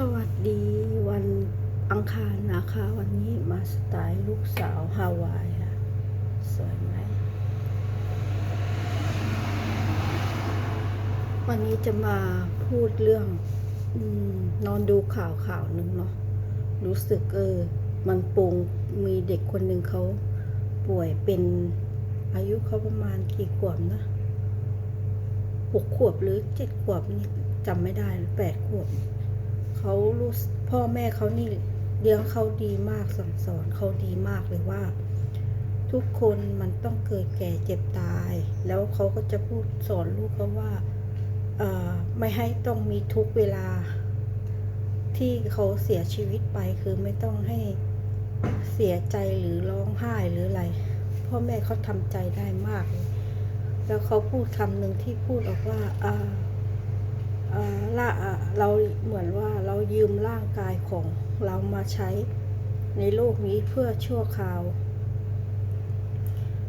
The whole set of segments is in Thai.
สวัสดีวันอังคารนะคะ วันนี้มาสไตล์ลูกสาวฮาวายค่ะ สวยไหม วันนี้จะมาพูดเรื่องอนอนดูข่าวข่าวหนึ่งเนาะรู้สึกเออ มันปงมีเด็กคนหนึ่งเขาป่วยเป็นอายุเขาประมาณกี่ขวบนะหกขวบหรือเจ็ดขวบนี่จำไม่ได้หรือแปดขวบ เขารู้พ่อแม่เขานี่เลี้ยงเขาดีมากสั่งสอนเขาดีมากเลยว่า ทุกคนมันต้องเกิดแก่เจ็บตาย แล้วเขาก็จะพูดสอนลูกเขาว่าเอ่อไม่ให้ต้องมีทุกเวลา ที่เขาเสียชีวิตไปคือไม่ต้องให้เสียใจหรือร้องไห้หรืออะไร พ่อแม่เขาทำใจได้มาก แล้วเขาพูดคำหนึ่งที่พูดออกว่าอ่า ละเราเหมือนว่าเรายืมร่างกายของเรามาใช้ในโลกนี้เพื่อชั่วคราว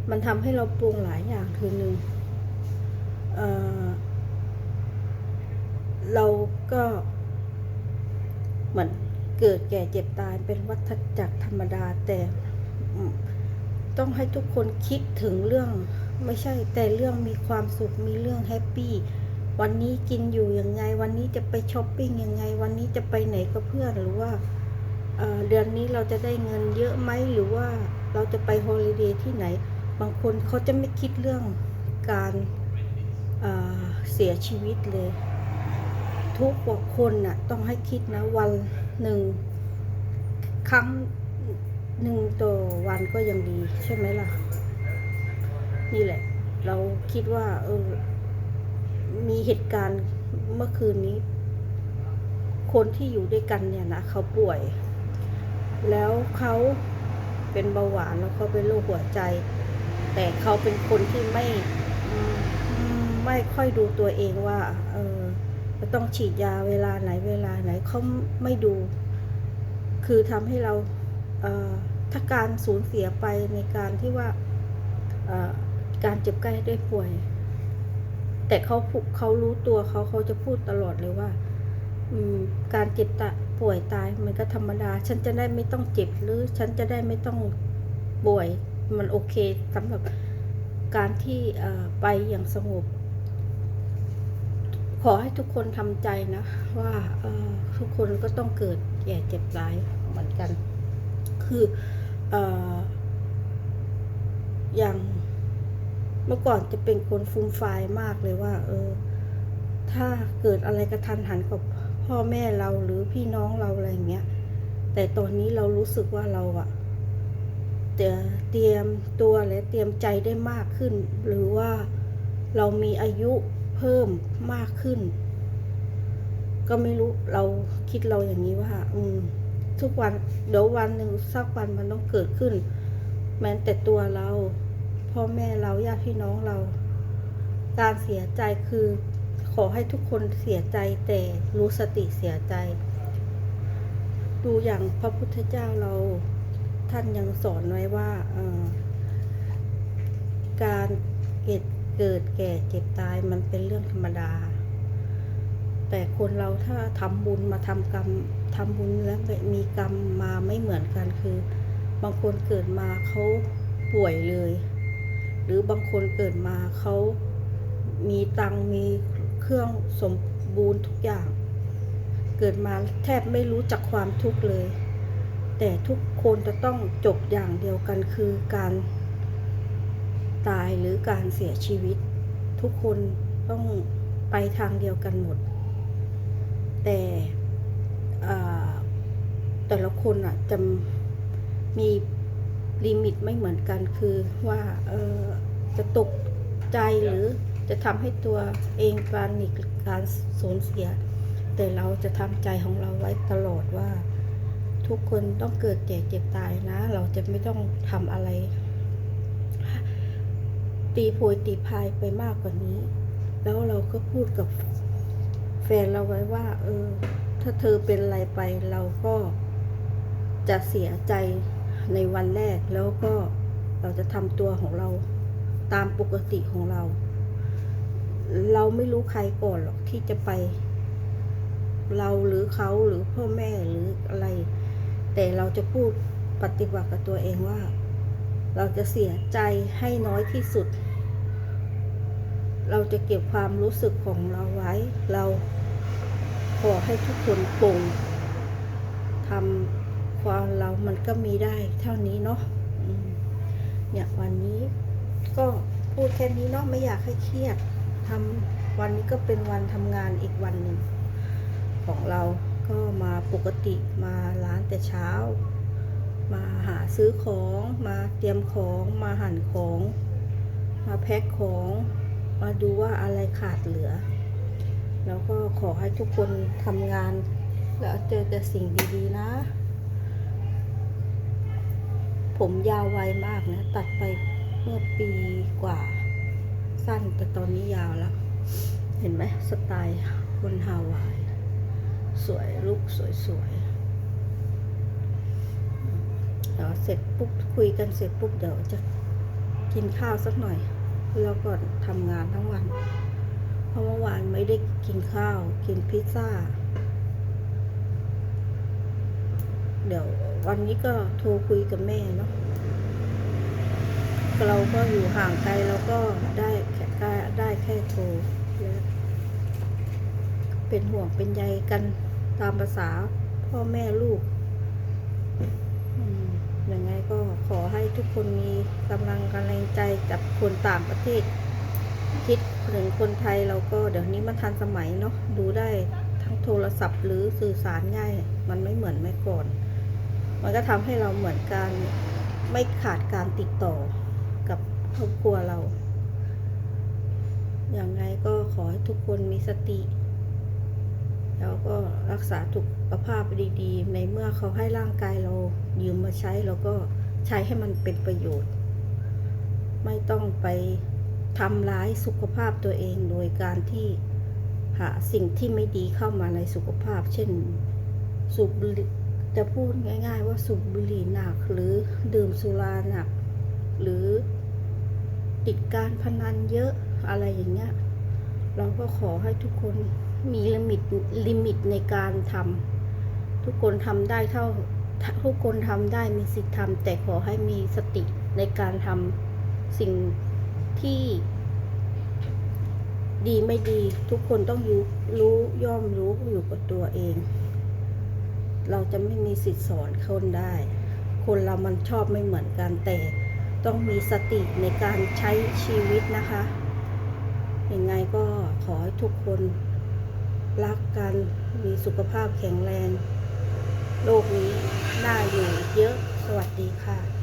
มันทำให้เราปรุงหลายอย่างคือหนึ่งเเราก็เหมือนเกิดแก่เจ็บตายเป็นวัฏจักรธรรมดาแต่ต้องให้ทุกคนคิดถึงเรื่องไม่ใช่แต่เรื่องมีความสุขมีเรื่องแฮปปี้ วันนี้กินอยู่ยังไง วันนี้จะไปช้อปปิ้งยังไง วันนี้จะไปไหนกับเพื่อนหรือว่าเเดือนนี้เราจะได้เงินเยอะไหมหรือว่าเราจะไปฮอลิเดย์ที่ไหน บางคนเขาจะไม่คิดเรื่องการเเสียชีวิตเลย ทุกวคนน่ะต้องให้คิดนะวันหนึ่งครั้งหนึ่งต่อวันก็ยังดีใช่ไหมล่ะ นี่แหละ เราคิดว่าเออ มีเหตุการณ์เมื่อคืนนี้ คนที่อยู่ด้วยกันเนี่ยนะเขาป่วย แล้วเขาเป็นเบาหวานแล้วเขาเป็นโรคหัวใจ แต่เขาเป็นคนที่ไม่ไม่ค่อยดูตัวเองว่าเออจะต้องฉีดยาเวลาไหนเวลาไหนเขาไม่ดู คือทำให้เราเออถ้าการสูญเสียไปในการที่ว่าการเจ็บใกล้ได้ป่วย แต่เขาเขารู้ตัวเขาเขาจะพูดตลอดเลยว่า อืม การเจ็บตะป่วยตายมันก็ธรรมดา ฉันจะได้ไม่ต้องเจ็บหรือฉันจะได้ไม่ต้องป่วยมันโอเคสำหรับการที่ไปอย่างสงบ ขอให้ทุกคนทำใจนะ ว่าทุกคนก็ต้องเกิดแก่เจ็บตายเหมือนกัน คือออย่าง เมื่อก่อนจะเป็นคนฟูมฟายมากเลยว่า เออ ถ้าเกิดอะไรกระทันหันกับพ่อแม่เราหรือพี่น้องเราอะไรอย่างเงี้ย แต่ตอนนี้เรารู้สึกว่าเราอะจะเตรียมตัวและเตรียมใจได้มากขึ้น หรือว่าเรามีอายุเพิ่มมากขึ้น ก็ไม่รู้เราคิดเราอย่างนี้ว่า อืม ทุกวันเดี๋ยววันหนึ่งสักวันมันต้องเกิดขึ้น แม้แต่ตัวเรา พ่อแม่เราญาติพี่น้องเรา การเสียใจคือขอให้ทุกคนเสียใจแต่รู้สติเสียใจ ดูอย่างพระพุทธเจ้าเราท่านยังสอนไว้ว่าการเกิดเกิดแก่เจ็บตายมันเป็นเรื่องธรรมดา แต่คนเราถ้าทำบุญมาทำกรรมทำบุญแล้วมีกรรมมาไม่เหมือนกันคือบางคนเกิดมาเขาป่วยเลย หรือบางคนเกิดมาเขามีตังมีเครื่องสมบูรณ์ทุกอย่าง เกิดมาแทบไม่รู้จักความทุกข์เลย แต่ทุกคนจะต้องจบอย่างเดียวกันคือการตายหรือการเสียชีวิต ทุกคนต้องไปทางเดียวกันหมด แต่แต่ละคนอะจะมี ลิมิตไม่เหมือนกันคือว่าเออจะตกใจหรือจะทำให้ตัวเองปานิกการสูญเสีย แต่เราจะทำใจของเราไว้ตลอดว่า ทุกคนต้องเกิดแก่เจ็บตายนะ เราจะไม่ต้องทำอะไร ตีโพยตีพายไปมากกว่านี้ แล้วเราก็พูดกับแฟนเราไว้ว่า เออ ถ้าเธอเป็นอะไรไปเราก็จะเสียใจ ในวันแรกแล้วก็เราจะทำตัวของเราตามปกติของเรา เราไม่รู้ใครก่อนหรอกที่จะไป เราหรือเขาหรือพ่อแม่หรืออะไร แต่เราจะพูดปฏิบัติกับตัวเองว่า เราจะเสียใจให้น้อยที่สุด เราจะเก็บความรู้สึกของเราไว้ เราขอให้ทุกคนปลงทำ ความเรามันก็มีได้เท่านี้เนาะเนี่ยวันนี้ก็พูดแค่นี้เนาะไม่อยากให้เครียดทำวันนี้ก็เป็นวันทำงานอีกวันหนึ่งของเราก็มาปกติมาร้านแต่เช้า มาหาซื้อของมาเตรียมของมาหั่นของ มาแพ็คของ มาดูว่าอะไรขาดเหลือ แล้วก็ขอให้ทุกคนทำงาน แล้วเจอแต่สิ่งดีๆนะ ผมยาวไวมากนะ ตัดไปเมื่อปีกว่า สั้นแต่ตอนนี้ยาวแล้ว เห็นไหมสไตล์คนฮาวาย สวยลุกสวยๆเดี๋ยวเสร็จปุ๊บคุยกันเสร็จปุ๊บเดี๋ยวจะกินข้าวสักหน่อยแล้วก็ทำงานทั้งวัน เพราะเมื่อวานไม่ได้กินข้าว กินพิซซ่า เดี๋ยววันนี้ก็โทรคุยกับแม่เนาะเราก็อยู่ห่างไกลเราก็ได้แค่ได้แค่โทรและเป็นห่วงเป็นใยกันตามภาษาพ่อแม่ลูกอืมยังไงก็ขอให้ทุกคนมีกำลังกำลังใจกับคนต่างประเทศ คิดถึงคนไทยเราก็เดี๋ยวนี้มันทันสมัยเนาะดูได้ทั้งโทรศัพท์หรือสื่อสารง่าย มันไม่เหมือนเมื่อก่อน มันก็ทำให้เราเหมือนการไม่ขาดการติดต่อกับครอบครัวเรา อย่างไรก็ขอให้ทุกคนมีสติ แล้วก็รักษาสุขภาพดีๆ ในเมื่อเขาให้ร่างกายเรายืมมาใช้เราก็ใช้ให้มันเป็นประโยชน์ ไม่ต้องไปทำร้ายสุขภาพตัวเองโดยการที่หาสิ่งที่ไม่ดีเข้ามาในสุขภาพ เช่นสูบ จะพูดง่าย ๆ ว่าสูบบุหรี่หนัก หรือดื่มสุราหนัก หรือติดการพนันเยอะอะไรอย่างเงี้ย เราก็ขอให้ทุกคนมีลิมิตลิมิตในการทำทุกคนทำได้เท่าทุกคนทำได้มีสิทธิ์ทำแต่ขอให้มีสติในการทำสิ่งที่ดีไม่ดีทุกคนต้องรู้รู้ย่อมรู้อยู่กับตัวเอง เราจะไม่มีสิทธิ์สอนคนได้ คนเรามันชอบไม่เหมือนกันแต่ต้องมีสติในการใช้ชีวิตนะคะ ยังไงก็ขอให้ทุกคนรักกัน มีสุขภาพแข็งแรง โลกนี้น่าอยู่เยอะ สวัสดีค่ะ